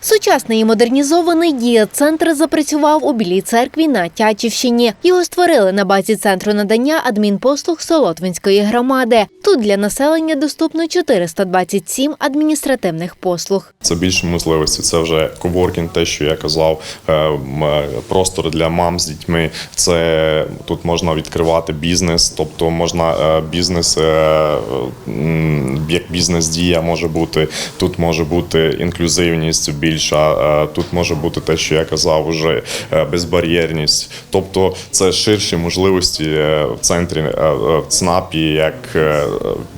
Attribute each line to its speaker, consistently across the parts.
Speaker 1: Сучасний і модернізований дія-центр запрацював у Білій церкві на Тячівщині. Його створили на базі центру надання адмінпослуг Солотвинської громади. Тут для населення доступно 427 адміністративних послуг.
Speaker 2: Це більше можливості. Це вже коворкінг, те, що я казав, е, е, простор для мам з дітьми. Це тут можна відкривати бізнес, тобто можна е, бізнес, як бізнес-дія може бути. Тут може бути інклюзивність більша. Тут може бути те, що я казав, уже е, безбар'єрність. Тобто це ширші можливості е, в центрі е, в ЦНАПі, як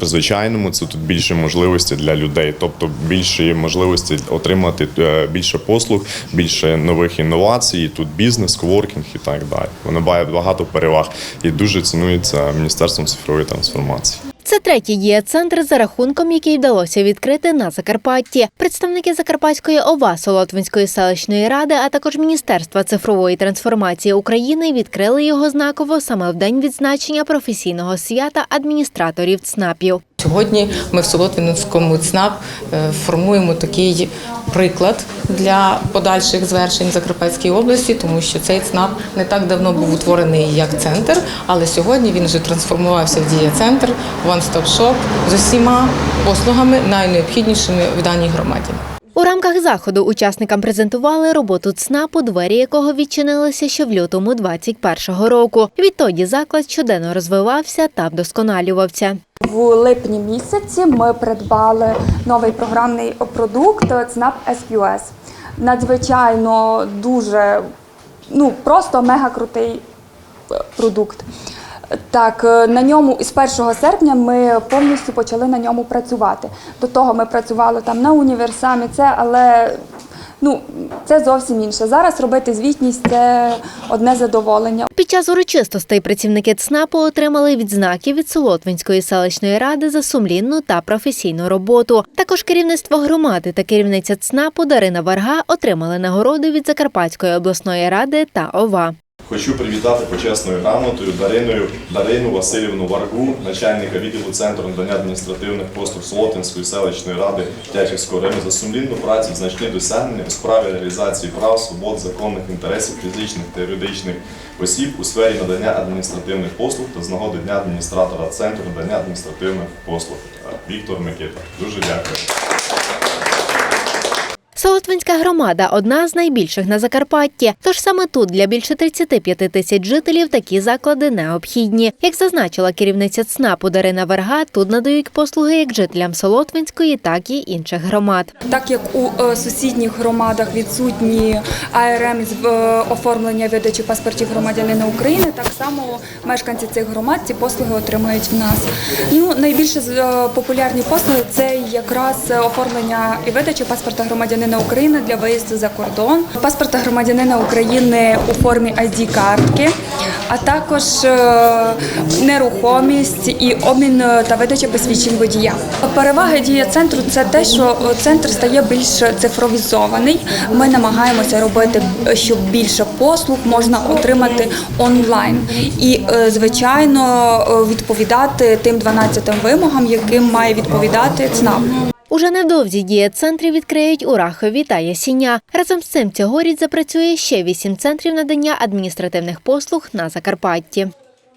Speaker 2: в звичайному, це тут більше можливості для людей, тобто більше можливості отримати більше послуг, більше нових інновацій. Тут бізнес, коворкінг і так далі. Вони мають багато переваг і дуже цінується міністерством цифрової трансформації.
Speaker 1: Це третій дієцентр, за рахунком, який вдалося відкрити на Закарпатті. Представники Закарпатської ОВА Солотвинської селищної ради, а також Міністерства цифрової трансформації України відкрили його знаково саме в день відзначення професійного свята адміністраторів ЦНАПів.
Speaker 3: Сьогодні ми в Солотвинському ЦНАП е, формуємо такий приклад для подальших звершень Закарпатської області, тому що цей ЦНАП не так давно був утворений як центр, але сьогодні він вже трансформувався в дія-центр, one-stop-shop з усіма послугами найнеобхіднішими в даній громаді.
Speaker 1: У рамках заходу учасникам презентували роботу ЦНАПу, двері якого відчинилися ще в лютому 2021 року. Відтоді заклад щоденно розвивався та вдосконалювався.
Speaker 4: В липні місяці ми придбали новий програмний продукт ЦНАП SQS. Надзвичайно дуже, ну просто мега крутий е, продукт. Так, е, на ньому із 1 серпня ми повністю почали на ньому працювати. До того ми працювали там на універсамі, це, але ну, це зовсім інше. Зараз робити звітність це одне задоволення.
Speaker 1: Під час урочистостей працівники ЦНАПу отримали відзнаки від Солотвинської селищної ради за сумлінну та професійну роботу. Також керівництво громади та керівниця ЦНАПу Дарина Варга отримали нагороди від Закарпатської обласної ради та ОВА.
Speaker 2: Хочу привітати почесною грамотою Дариною Дарину Васильівну Варгу, начальника відділу центру надання адміністративних послуг Солотинської селищної ради Тячівського району за сумлінну працю, значні досягнення у справі реалізації прав, свобод, законних інтересів фізичних та юридичних осіб у сфері надання адміністративних послуг та з нагоди дня адміністратора центру надання адміністративних послуг. Віктор Микита. Дуже дякую.
Speaker 1: Солотвинська громада одна з найбільших на Закарпатті. Тож саме тут для більше 35 тисяч жителів такі заклади необхідні. Як зазначила керівниця ЦНАПу Дарина Верга, тут надають послуги як жителям Солотвинської, так і інших громад.
Speaker 4: Так як у е, сусідніх громадах відсутні АРМ з е, оформлення видачі паспортів громадянина України, так само мешканці цих громад ці послуги отримують в нас. Ну найбільше е, популярні послуги це якраз оформлення і видача паспорта громадянина України для виїзду за кордон, паспорта громадянина України у формі id картки а також е, нерухомість і обмін е, та видача посвідчень водія. Переваги дія центру це те, що е, центр стає більш цифровізований. Ми намагаємося робити, щоб більше послуг можна отримати онлайн і, звичайно, відповідати тим 12 вимогам, яким має відповідати ЦНАП.
Speaker 1: Уже невдовзі дія-центри відкриють у Рахові та Ясіня. Разом з цим цьогоріч запрацює ще вісім центрів надання адміністративних послуг на Закарпатті.